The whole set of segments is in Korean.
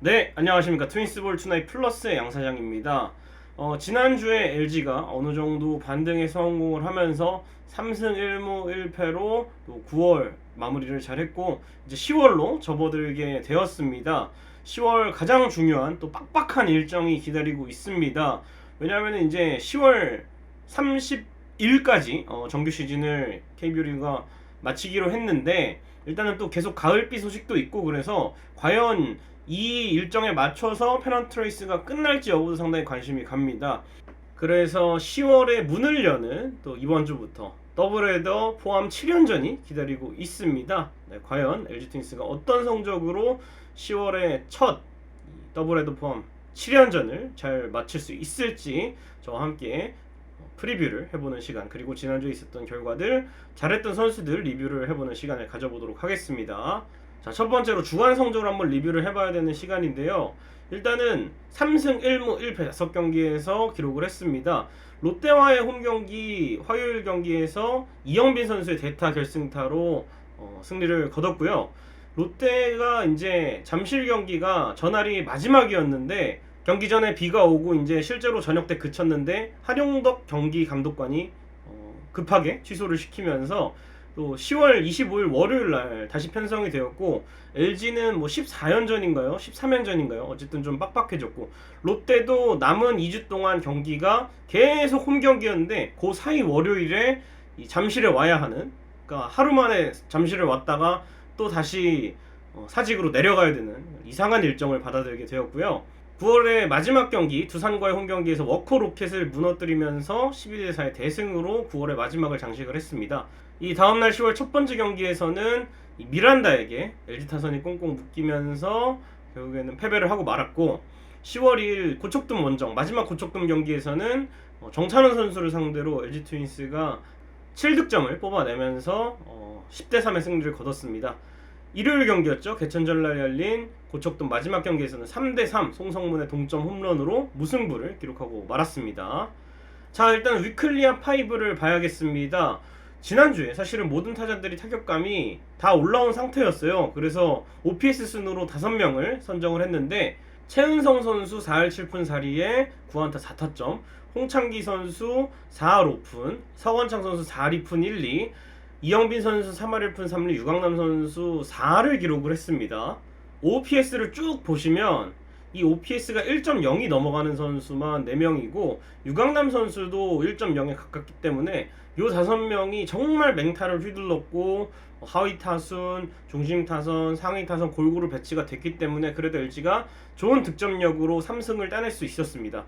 네, 안녕하십니까. 트윈스볼 투나잇 플러스의 양 사장입니다. 어, 지난주에 LG가 어느 정도 반등에 성공을 하면서 3승 1무 1패로 또 9월 마무리를 잘했고 이제 10월로 접어들게 되었습니다. 10월 가장 중요한 또 빡빡한 일정이 기다리고 있습니다. 왜냐하면 이제 10월 30일까지 어, 정규 시즌을 KBO 리그가 마치기로 했는데 일단은 또 계속 가을비 소식도 있고 그래서 과연 이 일정에 맞춰서 페넌트 레이스가 끝날지 여부도 상당히 관심이 갑니다. 그래서 10월에 문을 여는 또 이번 주부터 더블헤더 포함 7연전이 기다리고 있습니다. 네, 과연 LG 트윈스가 어떤 성적으로 10월에 첫 더블헤더 포함 7연전을 잘 마칠 수 있을지 저와 함께 프리뷰를 해보는 시간 그리고 지난주에 있었던 결과들 잘했던 선수들 리뷰를 해보는 시간을 가져보도록 하겠습니다. 자, 첫 번째로 주간 성적을 한번 리뷰를 해봐야 되는 시간인데요. 일단은 3승 1무 1패 5경기에서 기록을 했습니다. 롯데와의 홈 경기 화요일 경기에서 이영빈 선수의 대타 결승타로 어, 승리를 거뒀고요. 롯데가 이제 잠실 경기가 전날이 마지막이었는데 경기 전에 비가 오고 이제 실제로 저녁 때 그쳤는데 한용덕 경기 감독관이 어, 급하게 취소를 시키면서 또 10월 25일 월요일 날 다시 편성이 되었고 LG는 뭐 14연전인가요? 13연전인가요? 어쨌든 좀 빡빡해졌고 롯데도 남은 2주 동안 경기가 계속 홈 경기였는데 그 사이 월요일에 이 잠실에 와야 하는 그러니까 하루 만에 잠실에 왔다가 또 다시 어, 사직으로 내려가야 되는 이상한 일정을 받아들이게 되었고요. 9월의 마지막 경기 두산과의 홈 경기에서 워커 로켓을 무너뜨리면서 12대 4의 대승으로 9월의 마지막을 장식을 했습니다. 이 다음날 10월 첫 번째 경기에서는 이 미란다에게 LG 타선이 꽁꽁 묶이면서 결국에는 패배를 하고 말았고 10월 2일 고척돔 원정 마지막 고척돔 경기에서는 어, 정찬원 선수를 상대로 LG 트윈스가 7득점을 뽑아내면서 어, 10대 3의 승리를 거뒀습니다. 일요일 경기였죠. 개천절 날 열린 고척돔 마지막 경기에서는 3대 3 송성문의 동점 홈런으로 무승부를 기록하고 말았습니다. 자 일단 위클리아 파이브를 봐야겠습니다. 지난주에 사실은 모든 타자들이 타격감이 다 올라온 상태였어요. 그래서 OPS 순으로 5명을 선정을 했는데 최은성 선수 4할 7푼 4리에 9안타 4타점 홍창기 선수 4할 5푼 서건창 선수 4할 2푼 1, 2 이영빈 선수 3할 1푼 3리, 유강남 선수 4를 기록을 했습니다. OPS를 쭉 보시면 이 OPS가 1.0이 넘어가는 선수만 4명이고 유강남 선수도 1.0에 가깝기 때문에 요 다섯 명이 정말 맹타를 휘둘렀고 하위 타순, 중심 타선, 상위 타선 골고루 배치가 됐기 때문에 그래도 LG가 좋은 득점력으로 3승을 따낼 수 있었습니다.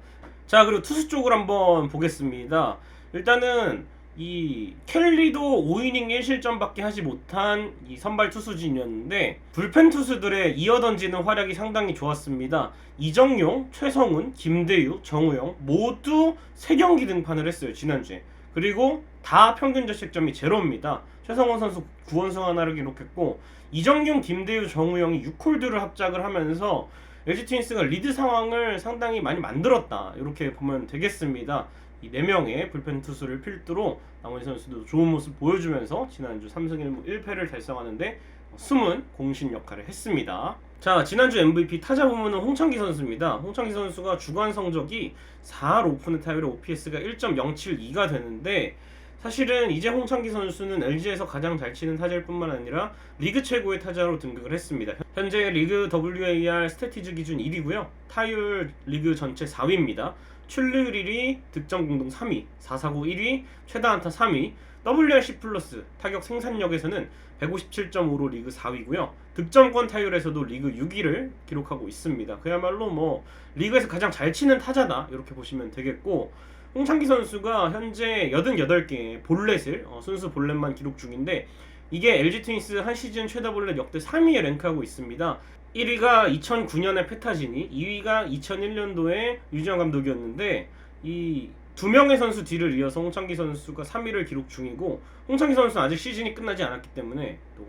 자 그리고 투수 쪽을 한번 보겠습니다. 일단은 이 켈리도 5이닝 1실점밖에 하지 못한 이 선발 투수진이었는데 불펜 투수들의 이어 던지는 활약이 상당히 좋았습니다. 이정용, 최성훈, 김대유, 정우영 모두 3경기 등판을 했어요 지난주에. 그리고 다 평균 자책점이 제로입니다. 최성원 선수 9원승 하나를 기록했고 이정균, 김대유, 정우영이 6홀드를 합작을 하면서 LG 트윈스가 리드 상황을 상당히 많이 만들었다 이렇게 보면 되겠습니다. 이 4명의 불펜 투수를 필두로 나머지 선수도 좋은 모습 보여주면서 지난주 3승 1무 1패를 달성하는데 숨은 공신 역할을 했습니다. 자 지난주 MVP 타자 부문은 홍창기 선수입니다. 홍창기 선수가 주간 성적이 4할 5푼의 타율의 OPS가 1.072가 되는데 사실은 이제 홍창기 선수는 LG에서 가장 잘 치는 타자일 뿐만 아니라 리그 최고의 타자로 등극을 했습니다. 현재 리그 WAR 스태티즈 기준 1위고요. 타율 리그 전체 4위입니다. 출루율 1위, 득점 공동 3위, 4사구 1위, 최다 안타 3위, WRC 플러스 타격 생산력에서는 157.5로 리그 4위고요. 득점권 타율에서도 리그 6위를 기록하고 있습니다. 그야말로 뭐 리그에서 가장 잘 치는 타자다 이렇게 보시면 되겠고 홍창기 선수가 현재 88개의 볼넷을 어, 순수 볼넷만 기록 중인데 이게 LG 트윈스 한 시즌 최다 볼넷 역대 3위에 랭크하고 있습니다. 1위가 2009년의 페타지니, 2위가 2001년도에 유지영 감독이었는데 이 두 명의 선수 뒤를 이어서 홍창기 선수가 3위를 기록 중이고 홍창기 선수는 아직 시즌이 끝나지 않았기 때문에 또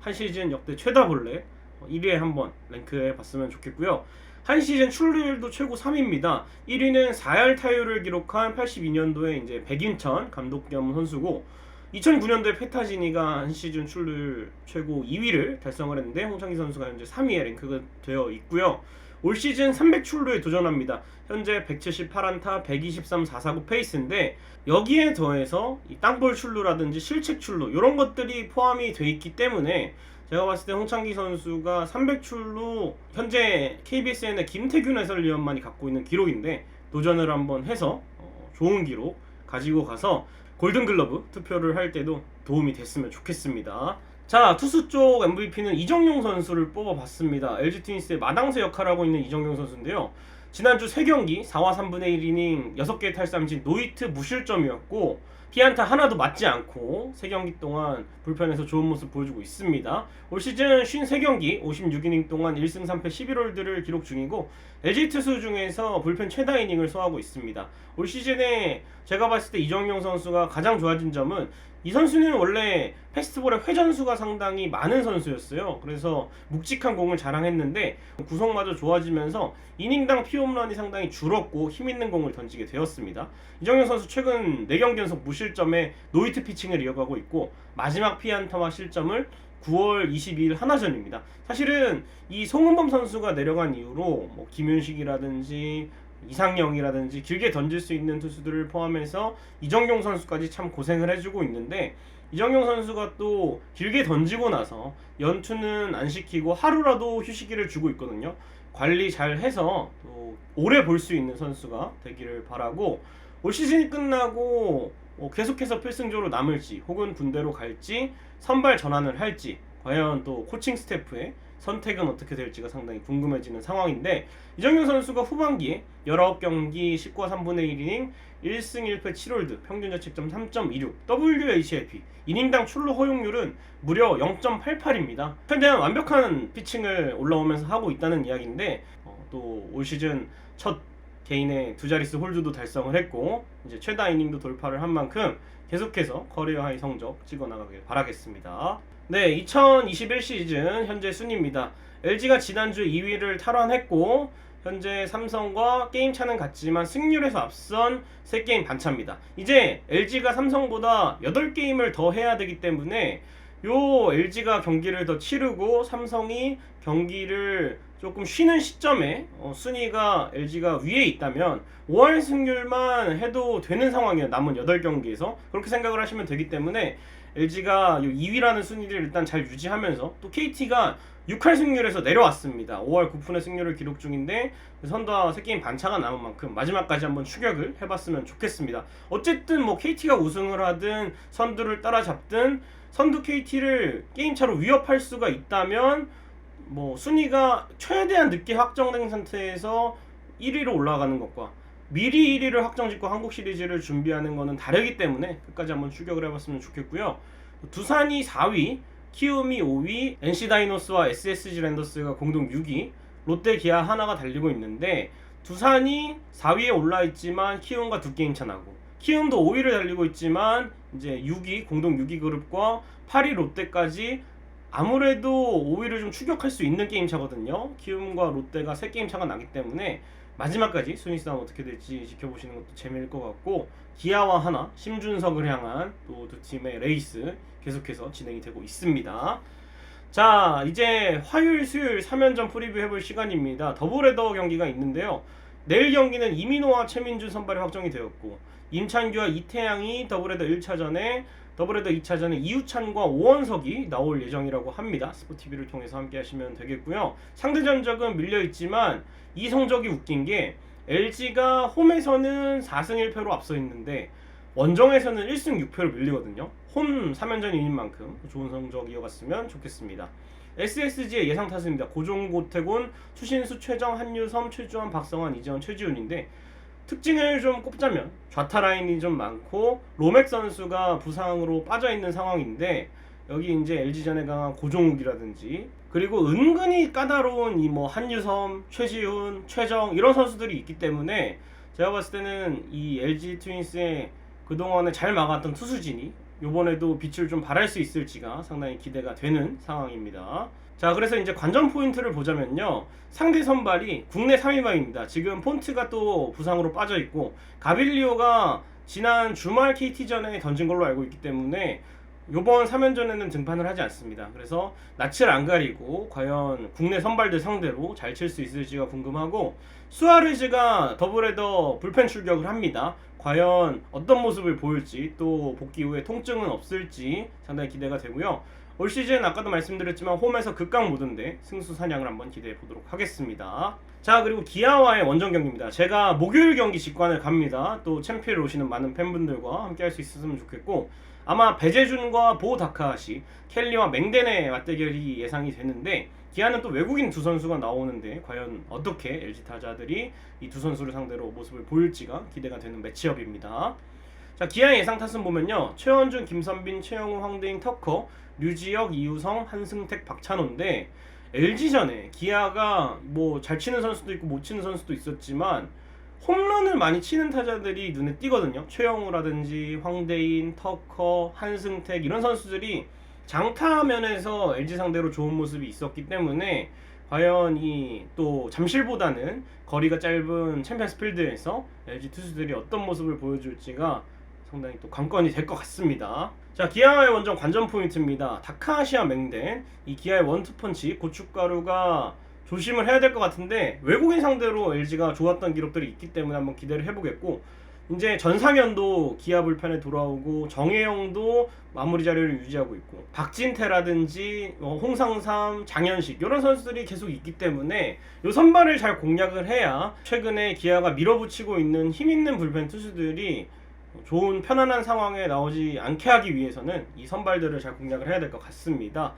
한 시즌 역대 최다 볼넷 1위에 한번 랭크해 봤으면 좋겠고요. 한 시즌 출루율도 최고 3위입니다. 1위는 4할 타율을 기록한 82년도에 이제 백인천 감독 겸 선수고 2009년도에 페타지니가 한 시즌 출루율 최고 2위를 달성을 했는데 홍창기 선수가 현재 3위에 랭크가 되어 있고요. 올 시즌 300 출루에 도전합니다. 현재 178안타, 123 449 페이스인데 여기에 더해서 이 땅볼 출루라든지 실책 출루 이런 것들이 포함이 돼 있기 때문에 제가 봤을 때 홍창기 선수가 300 출루 현재 KBSN의 김태균 해설위원만이 갖고 있는 기록인데 도전을 한번 해서 어, 좋은 기록 가지고 가서 골든글러브 투표를 할 때도 도움이 됐으면 좋겠습니다. 자 투수 쪽 MVP는 이정용 선수를 뽑아봤습니다. LG 트윈스의 마당새 역할을 하고 있는 이정용 선수인데요. 지난주 3경기 4와 3분의 1이닝 6개 탈삼진 노이트 무실점이었고 피안타 하나도 맞지 않고 3경기 동안 불펜에서 좋은 모습 보여주고 있습니다. 올 시즌 53경기 56이닝 동안 1승 3패 11홀드를 기록 중이고 LG 투수 중에서 불펜 최다 이닝을 소화하고 있습니다. 올 시즌에 제가 봤을 때 이정용 선수가 가장 좋아진 점은 이 선수는 원래 페스티벌의 회전수가 상당히 많은 선수였어요. 그래서 묵직한 공을 자랑했는데 구성마저 좋아지면서 이닝당 피홈런이 상당히 줄었고 힘 있는 공을 던지게 되었습니다. 이정현 선수 최근 4경기 연속 무실점에 노이트 피칭을 이어가고 있고 마지막 피안타와 실점을 9월 22일 하나전입니다. 사실은 이 송은범 선수가 내려간 이후로 뭐 김윤식이라든지 이상영이라든지 길게 던질 수 있는 투수들을 포함해서 이정용 선수까지 참 고생을 해주고 있는데 이정용 선수가 또 길게 던지고 나서 연투는 안 시키고 하루라도 휴식기를 주고 있거든요. 관리 잘 해서 또 오래 볼 수 있는 선수가 되기를 바라고 올 시즌이 끝나고 어, 계속해서 필승조로 남을지 혹은 군대로 갈지 선발 전환을 할지 과연 또 코칭 스태프의 선택은 어떻게 될지가 상당히 궁금해지는 상황인데 이정용 선수가 후반기에 19경기 19와 3분의 1이닝 1승 1패 7홀드 평균 자책점 3.26 WHIP 이닝당 출루 허용률은 무려 0.88입니다. 최대한 완벽한 피칭을 올라오면서 하고 있다는 이야기인데 어, 또올 시즌 첫 개인의 두 자릿수 홀드도 달성을 했고 이제 최다 이닝도 돌파를 한 만큼 계속해서 커리어 하이 성적 찍어 나가길 바라겠습니다. 네, 2021 시즌 현재 순위입니다. LG가 지난주 2위를 탈환했고 현재 삼성과 게임 차는 같지만 승률에서 앞선 3게임 반차입니다. 이제 LG가 삼성보다 8게임을 더 해야 되기 때문에 요 LG가 경기를 더 치르고 삼성이 경기를 조금 쉬는 시점에 어, 순위가 LG가 위에 있다면 5할 승률만 해도 되는 상황이에요. 남은 8경기에서. 그렇게 생각을 하시면 되기 때문에 LG가 2위라는 순위를 일단 잘 유지하면서 또 KT가 6할 승률에서 내려왔습니다. 5할 9푼의 승률을 기록 중인데 선두와 3게임 반차가 남은 만큼 마지막까지 한번 추격을 해봤으면 좋겠습니다. 어쨌든 뭐 KT가 우승을 하든 선두를 따라잡든 선두 KT를 게임차로 위협할 수가 있다면 뭐 순위가 최대한 늦게 확정된 상태에서 1위로 올라가는 것과 미리 1위를 확정 짓고 한국 시리즈를 준비하는 것은 다르기 때문에 끝까지 한번 추격을 해봤으면 좋겠고요. 두산이 4위, 키움이 5위, NC 다이노스와 SSG 랜더스가 공동 6위, 롯데 기아 하나가 달리고 있는데 두산이 4위에 올라 있지만 키움과 두 게임 차 나고 키움도 5위를 달리고 있지만 이제 6위 공동 6위 그룹과 8위 롯데까지 아무래도 5위를 좀 추격할 수 있는 게임 차거든요. 키움과 롯데가 3게임 차가 나기 때문에 마지막까지 순위 싸움 어떻게 될지 지켜보시는 것도 재미일 것 같고 기아와 하나, 심준석을 향한 또 두 팀의 레이스 계속해서 진행이 되고 있습니다. 자 이제 화요일, 수요일 3연전 프리뷰 해볼 시간입니다. 더블헤더 경기가 있는데요. 내일 경기는 이민호와 최민준 선발이 확정이 되었고 임찬규와 이태양이 더블헤더 1차전에 더블헤더 2차전에 이우찬과 오원석이 나올 예정이라고 합니다. 스포티비를 통해서 함께 하시면 되겠고요. 상대 전적은 밀려 있지만 이 성적이 웃긴 게 LG가 홈에서는 4승 1패로 앞서 있는데 원정에서는 1승 6패로 밀리거든요. 홈 3연전인 만큼 좋은 성적 이어갔으면 좋겠습니다. SSG의 예상 타수입니다. 고종, 고태곤, 추신수, 최정, 한유섬, 최주환, 박성환, 이재원, 최지훈인데 특징을 좀 꼽자면 좌타 라인이 좀 많고 로맥 선수가 부상으로 빠져 있는 상황인데 여기 이제 LG전에 강한 고종욱이라든지 그리고 은근히 까다로운 이 뭐 한유섬, 최지훈, 최정 이런 선수들이 있기 때문에 제가 봤을 때는 이 LG 트윈스의 그동안에 잘 막았던 투수진이 이번에도 빛을 좀 발할 수 있을지가 상당히 기대가 되는 상황입니다. 자, 그래서 이제 관전 포인트를 보자면요. 상대 선발이 국내 3위마입니다. 지금 폰트가 또 부상으로 빠져 있고 가빌리오가 지난 주말 KT전에 던진 걸로 알고 있기 때문에 요번 3연전에는 등판을 하지 않습니다. 그래서 낯을 안 가리고 과연 국내 선발들 상대로 잘 칠 수 있을지가 궁금하고 수아레즈가 더블헤더 불펜 출격을 합니다. 과연 어떤 모습을 보일지 또 복귀 후에 통증은 없을지 상당히 기대가 되고요. 올 시즌 아까도 말씀드렸지만 홈에서 극강 모드인데 승수 사냥을 한번 기대해 보도록 하겠습니다. 자 그리고 기아와의 원정 경기입니다. 제가 목요일 경기 직관을 갑니다. 또 챔피언을 오시는 많은 팬분들과 함께 할 수 있었으면 좋겠고 아마 배재준과 보 다카하시, 켈리와 맹덴의 맞대결이 예상이 되는데 기아는 또 외국인 두 선수가 나오는데 과연 어떻게 LG 타자들이 이 두 선수를 상대로 모습을 보일지가 기대가 되는 매치업입니다. 자 기아의 예상 타순 보면요 최원준, 김선빈, 최영우, 황대인, 터커, 류지혁, 이우성, 한승택, 박찬호인데 LG전에 기아가 뭐 잘 치는 선수도 있고 못 치는 선수도 있었지만 홈런을 많이 치는 타자들이 눈에 띄거든요. 최영우라든지 황대인, 터커, 한승택 이런 선수들이 장타 면에서 LG 상대로 좋은 모습이 있었기 때문에 과연 이 또 잠실보다는 거리가 짧은 챔피언스 필드에서 LG 투수들이 어떤 모습을 보여줄지가 상당히 또 관건이 될 것 같습니다. 자, 기아의 원정 관전 포인트입니다. 다카시아 맹덴 이 기아의 원투펀치 고춧가루가 조심을 해야 될 것 같은데 외국인 상대로 LG가 좋았던 기록들이 있기 때문에 한번 기대를 해보겠고 이제 전상현도 기아 불펜에 돌아오고 정혜영도 마무리 자리를 유지하고 있고 박진태라든지 어, 홍상삼, 장현식 이런 선수들이 계속 있기 때문에 이 선발을 잘 공략을 해야 최근에 기아가 밀어붙이고 있는 힘 있는 불펜 투수들이 좋은 편안한 상황에 나오지 않게 하기 위해서는 이 선발들을 잘 공략을 해야 될 것 같습니다.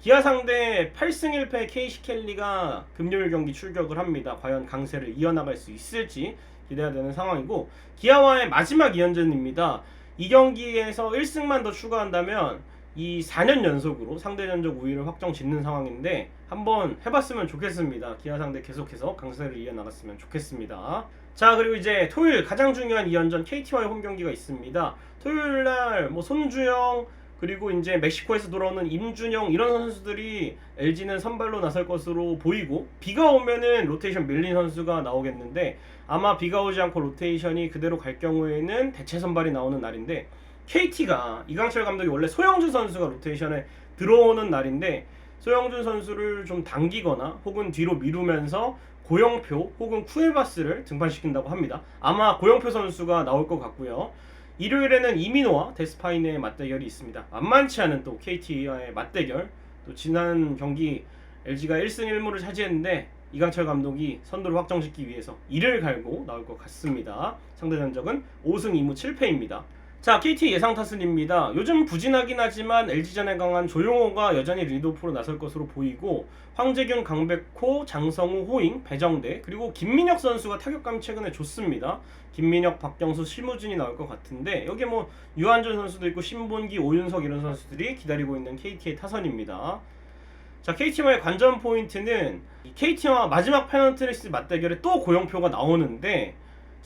기아 상대 8승 1패 케이시 켈리가 금요일 경기 출격을 합니다. 과연 강세를 이어나갈 수 있을지 기대가 되는 상황이고 기아와의 마지막 2연전입니다. 이 경기에서 1승만 더 추가한다면 이 4년 연속으로 상대 전적 우위를 확정 짓는 상황인데 한번 해봤으면 좋겠습니다. 기아 상대 계속해서 강세를 이어나갔으면 좋겠습니다. 자 그리고 이제 토요일 가장 중요한 2연전 KT와의 홈 경기가 있습니다. 토요일 날뭐 손주영 그리고 이제 멕시코에서 돌아오는 임준영 이런 선수들이 LG는 선발로 나설 것으로 보이고 비가 오면은 로테이션 밀린 선수가 나오겠는데 아마 비가 오지 않고 로테이션이 그대로 갈 경우에는 대체 선발이 나오는 날인데 KT가 이강철 감독이 원래 소영준 선수가 로테이션에 들어오는 날인데 소영준 선수를 좀 당기거나 혹은 뒤로 미루면서 고영표 혹은 쿠에바스를 등판시킨다고 합니다. 아마 고영표 선수가 나올 것 같고요. 일요일에는 이민호와 데스파인의 맞대결이 있습니다. 만만치 않은 또 KT와의 맞대결. 또 지난 경기 LG가 1승 1무를 차지했는데 이강철 감독이 선두를 확정짓기 위해서 이를 갈고 나올 것 같습니다. 상대 전적은 5승 2무 7패입니다. 자, KT 예상 타순입니다. 요즘 부진하긴 하지만 LG전에 강한 조용호가 여전히 리드오프로 나설 것으로 보이고 황재균, 강백호, 장성우, 호잉, 배정대 그리고 김민혁 선수가 타격감이 최근에 좋습니다. 김민혁, 박경수, 심우준이 나올 것 같은데 여기 뭐 유한준 선수도 있고 신본기, 오윤석 이런 선수들이 기다리고 있는 KT의 타선입니다. 자, KT와의 관전 포인트는 KT와 마지막 페넌트리스 맞대결에 또 고영표가 나오는데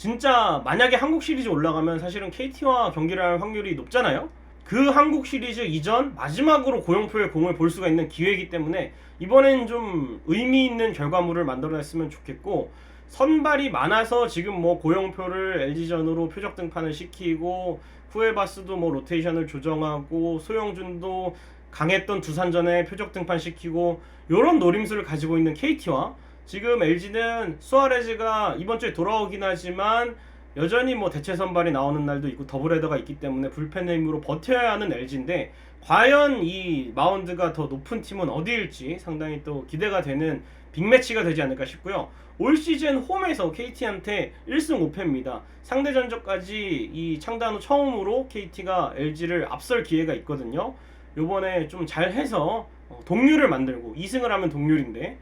진짜 만약에 한국 시리즈 올라가면 사실은 KT와 경기를 할 확률이 높잖아요. 그 한국 시리즈 이전 마지막으로 고영표의 공을 볼 수가 있는 기회이기 때문에 이번엔 좀 의미 있는 결과물을 만들어냈으면 좋겠고 선발이 많아서 지금 뭐 고영표를 LG전으로 표적 등판을 시키고 후에바스도 뭐 로테이션을 조정하고 소영준도 강했던 두산전에 표적 등판 시키고 이런 노림수를 가지고 있는 KT와 지금 LG는 수아레즈가 이번 주에 돌아오긴 하지만 여전히 뭐 대체 선발이 나오는 날도 있고 더블헤더가 있기 때문에 불펜의 힘으로 버텨야 하는 LG인데 과연 이 마운드가 더 높은 팀은 어디일지 상당히 또 기대가 되는 빅매치가 되지 않을까 싶고요. 올 시즌 홈에서 KT한테 1승 5패입니다. 상대 전적까지 이 창단 후 처음으로 KT가 LG를 앞설 기회가 있거든요. 요번에 좀 잘해서 어, 동률을 만들고 2승을 하면 동률인데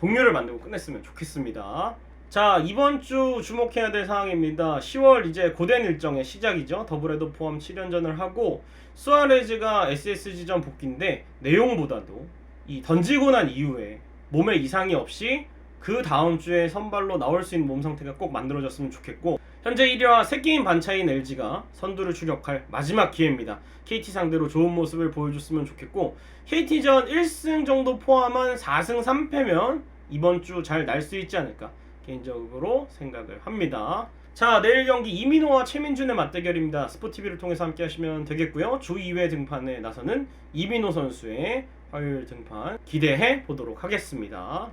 동료를 만들고 끝냈으면 좋겠습니다. 자 이번 주 주목해야 될 상황입니다. 10월 이제 고된 일정의 시작이죠. 더블헤더 포함 7연전을 하고 수아레즈가 SSG전 복귀인데 내용보다도 이 던지고 난 이후에 몸에 이상이 없이 그 다음 주에 선발로 나올 수 있는 몸 상태가 꼭 만들어졌으면 좋겠고 현재 1위와 3게임 반차인 LG가 선두를 추격할 마지막 기회입니다. KT 상대로 좋은 모습을 보여줬으면 좋겠고 KT전 1승 정도 포함한 4승 3패면 이번 주 잘 날 수 있지 않을까 개인적으로 생각을 합니다. 자 내일 경기 이민호와 최민준의 맞대결입니다. 스포티비를 통해서 함께 하시면 되겠고요. 주 2회 등판에 나서는 이민호 선수의 화요일 등판 기대해 보도록 하겠습니다.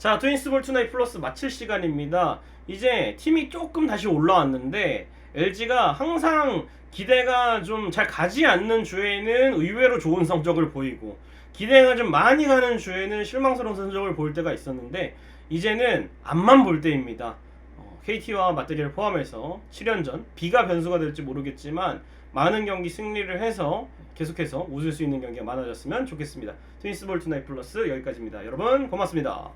자 트윈스볼 투나잇 플러스 마칠 시간입니다. 이제 팀이 조금 다시 올라왔는데 LG가 항상 기대가 좀 잘 가지 않는 주에는 의외로 좋은 성적을 보이고 기대가 좀 많이 가는 주에는 실망스러운 성적을 보일 때가 있었는데 이제는 앞만 볼 때입니다. 어, KT와 맞대결을 포함해서 7연전 B가 변수가 될지 모르겠지만 많은 경기 승리를 해서 계속해서 웃을 수 있는 경기가 많아졌으면 좋겠습니다. 트윈스볼 투나잇 플러스 여기까지입니다. 여러분 고맙습니다.